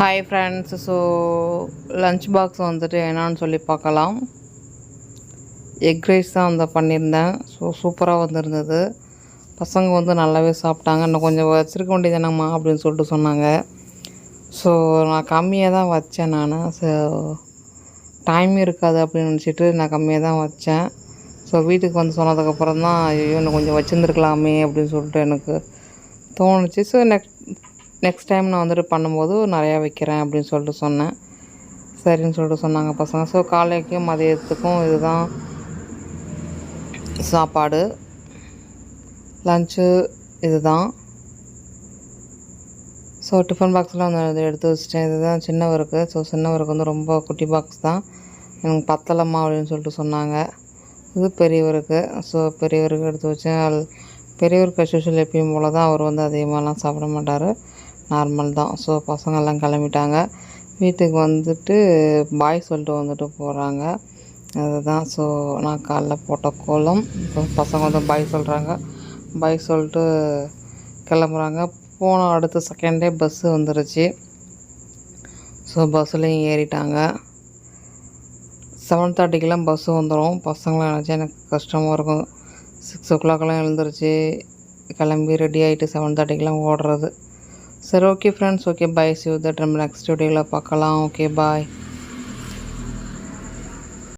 Hi friends so lunch box வந்துட்டு என்னான்னு சொல்லி பார்க்கலாம். எக் ரைஸ் தான் வந்து பண்ணியிருந்தேன். ஸோ சூப்பராக வந்திருந்தது. பசங்க வந்து நல்லாவே சாப்பிட்டாங்க. இன்னும் கொஞ்சம் வச்சுருக்க வேண்டியதானம்மா அப்படின்னு சொல்லிட்டு சொன்னாங்க. ஸோ நான் கம்மியாக தான் வச்சேன் நான். ஸோ டைம் இருக்காது அப்படின்னு நினச்சிட்டு நான் கம்மியாக தான் வச்சேன். ஸோ வீட்டுக்கு வந்து சொன்னதுக்கப்புறம் தான் ஐயோ இன்னும் கொஞ்சம் வச்சுருந்துருக்கலாமே அப்படின்னு சொல்லிட்டு எனக்கு தோணுச்சு. ஸோ நெக்ஸ்ட் நெக்ஸ்ட் டைம் நான் வந்துட்டு பண்ணும்போது நிறையா வைக்கிறேன் அப்படின்னு சொல்லிட்டு சொன்னேன். சரின்னு சொல்லிட்டு சொன்னாங்க பசங்க. ஸோ காலைக்கும் மதியத்துக்கும் இதுதான் சாப்பாடு. லஞ்சு இதுதான். ஸோ டிஃபன் பாக்ஸில் வந்து எடுத்து வச்சிட்டேன். இதுதான் சின்னவருக்கு. ஸோ சின்னவருக்கு வந்து ரொம்ப குட்டி பாக்ஸ் தான். எனக்கு பத்தலம்மா அப்படின்னு சொல்லிட்டு சொன்னாங்க. இது பெரியவருக்கு. ஸோ பெரியவருக்கு எடுத்து வச்சேன். பெரியவருக்கு சுஷல் எப்பயும் போல் தான் அவர் வந்து அதிகமாகலாம் சாப்பிட மாட்டார். நார்மல் தான். ஸோ பசங்கள்லாம் கிளம்பிட்டாங்க. வீட்டுக்கு வந்துட்டு பாய் சொல்லிட்டு வந்துட்டு போகிறாங்க அதுதான். ஸோ நான் காலைல போட்ட கோலம். இப்போ பசங்க வந்து பாய் சொல்கிறாங்க பாய் சொல்லிட்டு கிளம்புறாங்க. போன அடுத்த செகண்டே பஸ்ஸு வந்துருச்சு. ஸோ பஸ்ஸுலேயும் ஏறிட்டாங்க. செவன் தேர்ட்டிக்கெலாம் பஸ்ஸு வந்துடும் பசங்களாம் நினச்சா எனக்கு கஷ்டமாக இருக்கும். சிக்ஸ் ஓ கிளாக்லாம் எழுந்துருச்சு. கிளம்பி ரெடி ஆகிட்டு செவன் தேர்ட்டிக்கெலாம் ஓடுறது. சரி okay friends okay bye Shiv that நம்ம நெக்ஸ்ட் வீடியோவில் பார்க்கலாம் ஓகே பாய்